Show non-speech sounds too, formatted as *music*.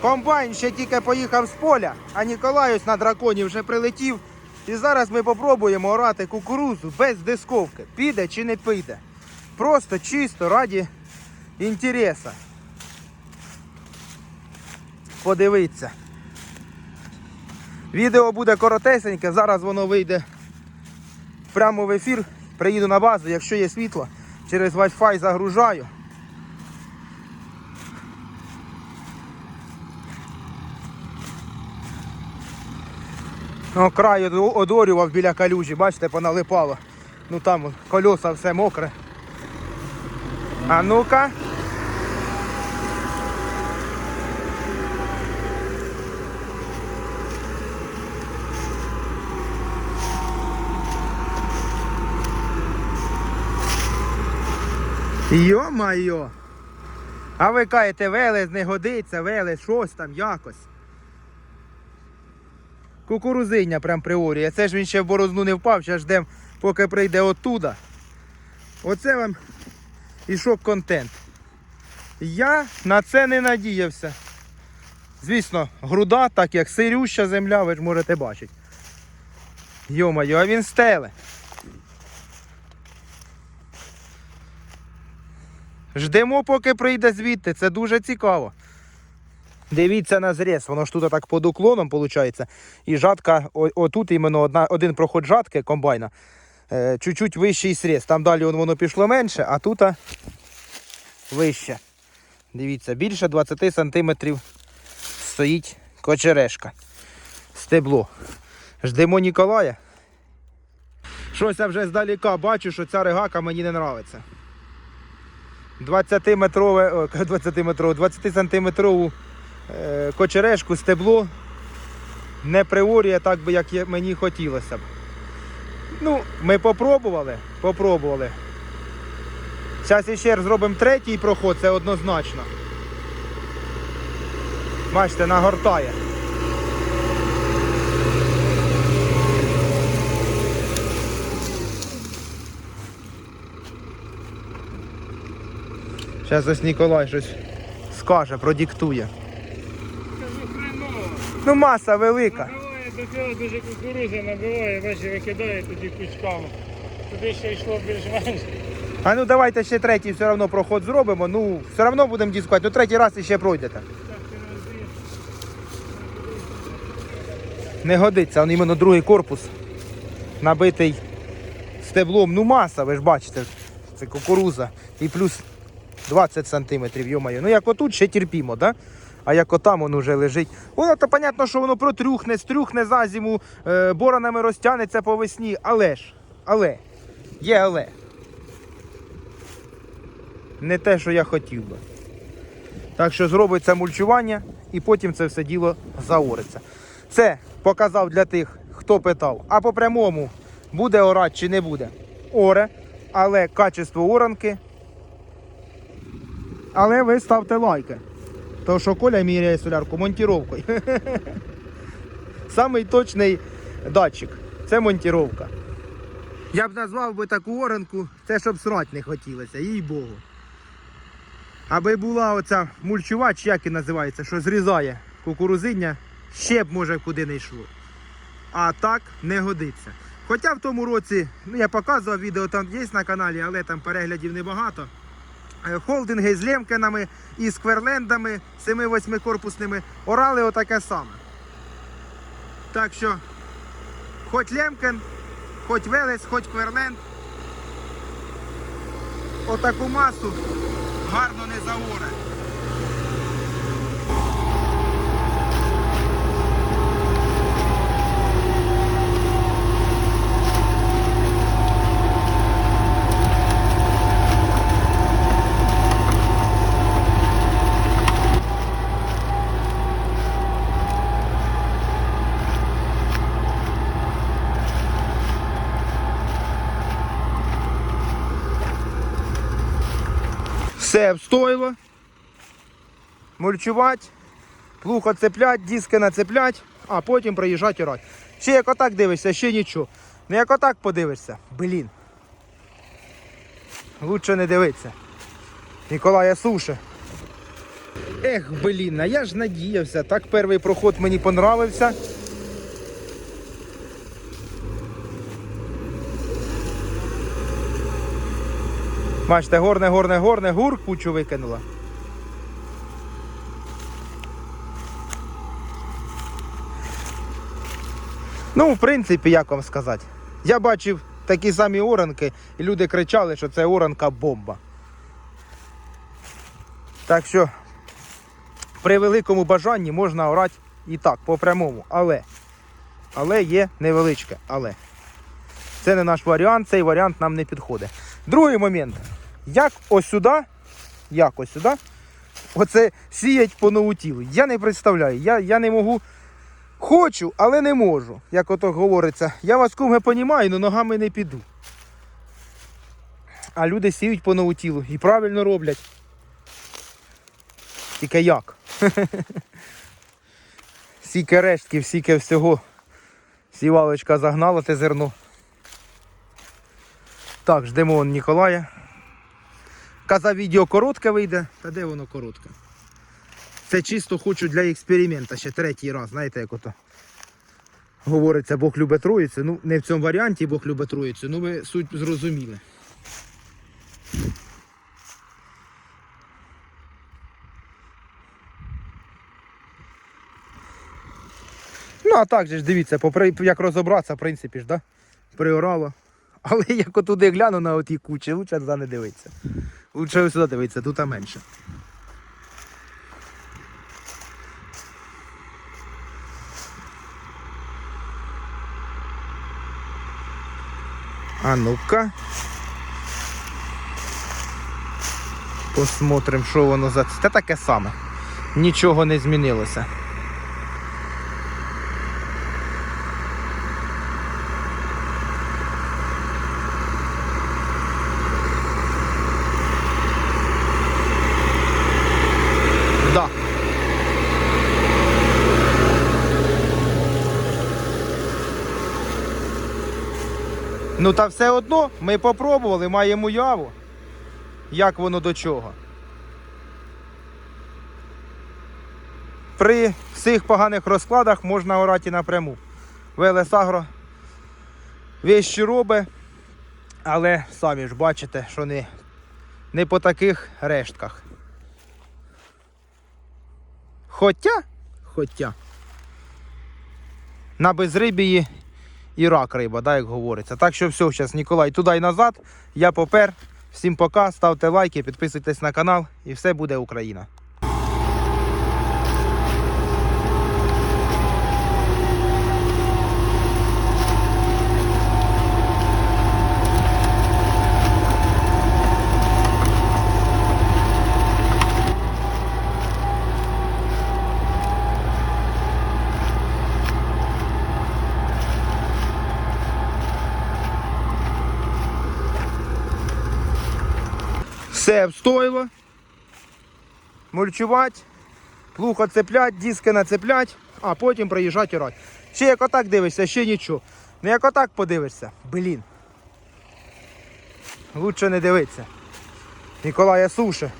Комбайн ще тільки поїхав з поля, а Ніколай ось на драконі вже прилетів. І зараз ми попробуємо орати кукурузу без дисковки. Піде чи не піде. Просто чисто раді інтереса. Подивіться. Відео буде коротесеньке, зараз воно вийде прямо в ефір. Приїду на базу, якщо є світло, через Wi-Fi загружаю. О, край одорював біля калюжі, бачите, поналипало. Ну там колеса все мокре. А ну-ка. Йо-майо! А ви кажете, велес не годиться, велес, щось там якось. Кукурузиня прям приорює. Це ж він ще в борозну не впав, ще ждем, поки прийде оттуда. Оце вам і шок-контент. Я на це не надіявся. Звісно, груда, так як сирюща земля, ви ж можете бачити. Йо-моє, а він стеле. Ждемо, поки прийде звідти. Це дуже цікаво. Дивіться на зріз, воно ж тут так під уклоном виходить. І жатка, отут іменно одна, один проход жатки комбайна. Е, чуть-чуть вищий сріз. Там далі воно пішло менше, а тут вище. Дивіться, більше 20 сантиметрів стоїть кочерешка. Стебло. Ждемо Ніколая. Щось я вже здаліка бачу, що ця регака мені не подобається. 20-метрове, о, *laughs* 20-метрову, 20-сантиметрову е, кочерешку, стебло не приорює так би, як мені хотілося б. Ну, ми попробували, попробували. Зараз ще зробимо третій проход, це однозначно. Бачите, нагортає. Зараз ось Ніколай щось скаже, продиктує. Ну маса велика. Набиває до цього дуже кукурудзи, набиває, ввечері викидає тоді кучками. Туди ще йшло більш-менш. А ну давайте ще третій все одно проход зробимо. Ну, все одно будемо дискувати. Ну третій раз іще пройдете. Так. Не годиться, он іменно другий корпус набитий стеблом. Ну маса, ви ж бачите, це кукуруза. І плюс 20 сантиметрів, йомаю. Ну як отут ще терпімо, да? А як отам воно вже лежить. Воно то понятно, що воно протрюхне, стрюхне за зиму, е, боронами розтягнеться по весні. Але ж, але, є але. Не те, що я хотів би. Так що зробиться мульчування і потім це все діло заориться. Це показав для тих, хто питав. А по прямому буде орати чи не буде? Оре, але качество оранки. Але ви ставте лайки. Тому що Коля міряє солярку монтіровкою. Самий точний датчик. Це монтіровка. Я б назвав би таку оранку, це щоб срати не хотілося, їй Богу. Аби була оця мульчувач, як і називається, що зрізає кукурузиння, ще б може куди не йшло. А так не годиться. Хоча в тому році, ну я показував відео, там є на каналі, але там переглядів небагато. Е, Холдинги з лємкенами і з кверлендами 7-8 корпусними орали отаке саме. Так що, хоч лємкен, хоч велес, хоч кверленд, отаку масу гарно не заоре. Все встойло. Мульчувати, плуг оцеплять, диски нацеплять, а потім приїжджати орати. Ще як отак дивишся, ще нічого. Ну як отак подивишся, блін. Лучше не дивитися. Ніколая суше. Ех, блін, а я ж надіявся. Так перший проход мені понравився. Бачите, горне, горне, горне, гур, кучу викинула. Ну, в принципі, як вам сказати. Я бачив такі самі оранки, і люди кричали, що це оранка бомба. Так що при великому бажанні можна орати і так, по прямому. Але, але є невеличке, але. Це не наш варіант, цей варіант нам не підходить. Другий момент. Як ось сюди, як ось сюди, оце сіять по новутілу. Я не представляю, я, я не можу. Хочу, але не можу. Як ото говориться, я вас куме розумію, але ногами не піду. А люди сіють по новутілу і правильно роблять. Тільки як? *laughs* Стільки рештків, стільки всього. Сівалочка загнала те зерно. Так, ждемо Ніколая. Казав, відео коротке вийде. Та де воно коротке? Це чисто хочу для експеримента ще третій раз, знаєте, як ото. Говориться, Бог любить троїцю. Ну, не в цьому варіанті Бог любить троїцю, ну ви суть зрозуміли. Ну, а так же ж дивіться, як розібратися, в принципі ж, да? приорало. Але як отуди гляну на оті кучі, лучше туди не дивитися. Лучше ось сюди дивитися, тут менше. А ну-ка. Посмотрим, що воно за. Це таке саме. Нічого не змінилося. Да. Ну та все одно ми попробували, маємо уяву, як воно до чого. При всіх поганих розкладах можна орати напряму. Велесагро вещі робить, але самі ж бачите, що не, не по таких рештках. Хоча, хоча. На безрибії і рак риба, да, як говориться. Так що все, зараз Ніколай туди і назад. Я попер. Всім пока, ставте лайки, підписуйтесь на канал і все буде Україна. Все встойло Мульчувати, плуг цеплять, диски нацеплять, а потім приїжджати орати. Ще як отак дивишся, ще нічого. Ну як отак подивишся, блін. Лучше не дивитися. Ніколая суше.